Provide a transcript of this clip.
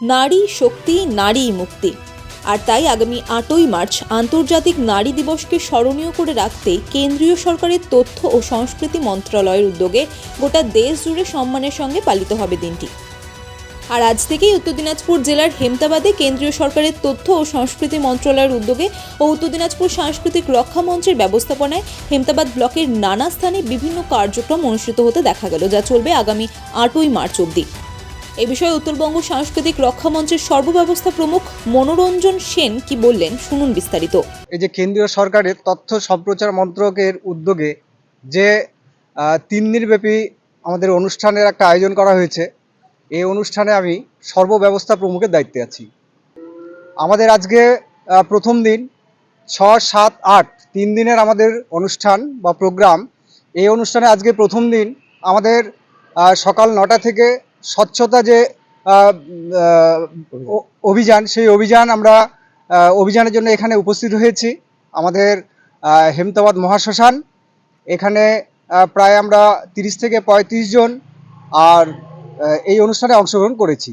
নারী শক্তি, নারী মুক্তি। আর তাই আগামী আটই মার্চ আন্তর্জাতিক নারী দিবসকে স্মরণীয় করে রাখতে কেন্দ্রীয় সরকারের তথ্য ও সংস্কৃতি মন্ত্রণালয়ের উদ্যোগে গোটা দেশ জুড়ে সম্মানের সঙ্গে পালিত হবে দিনটি। আর আজ থেকেই উত্তর দিনাজপুর জেলার হেমতাবাদে কেন্দ্রীয় সরকারের তথ্য ও সংস্কৃতি মন্ত্রণালয়ের উদ্যোগে ও উত্তর দিনাজপুর সাংস্কৃতিক রক্ষা মঞ্চের ব্যবস্থাপনায় হেমতাবাদ ব্লকের নানা স্থানে বিভিন্ন কার্যক্রম অনুষ্ঠিত হতে দেখা গেল, যা চলবে আগামী আটই মার্চ অবধি। এ বিষয়ে উত্তরবঙ্গ সাংস্কৃতিক রক্ষা মঞ্চের সর্বব্যবস্থা প্রমুখ মনোরঞ্জন সেন কি বললেন শুনুন বিস্তারিত। এই যে কেন্দ্রীয় সরকারের তথ্য সম্প্রচার মন্ত্রকের উদ্যোগে যে তিন দিনব্যাপী আমাদের অনুষ্ঠানের একটা আয়োজন করা হয়েছে, এই অনুষ্ঠানে আমি সর্বব্যবস্থা প্রমুখের দায়িত্বে আছি। আমাদের আজকে প্রথম দিন ছ সাত, আট, তিন দিনের আমাদের অনুষ্ঠান বা প্রোগ্রাম, এই অনুষ্ঠানে আজকে প্রথম দিন আমাদের সকাল নটা থেকে স্বচ্ছতা যে অভিযান, সেই অভিযান আমরা অভিযানের জন্য এখানে উপস্থিত হয়েছি। আমাদের হেমতাবাদ মহাশ্মশান, এখানে প্রায় আমরা তিরিশ থেকে পঁয়ত্রিশ জন আর এই অনুষ্ঠানে অংশগ্রহণ করেছি।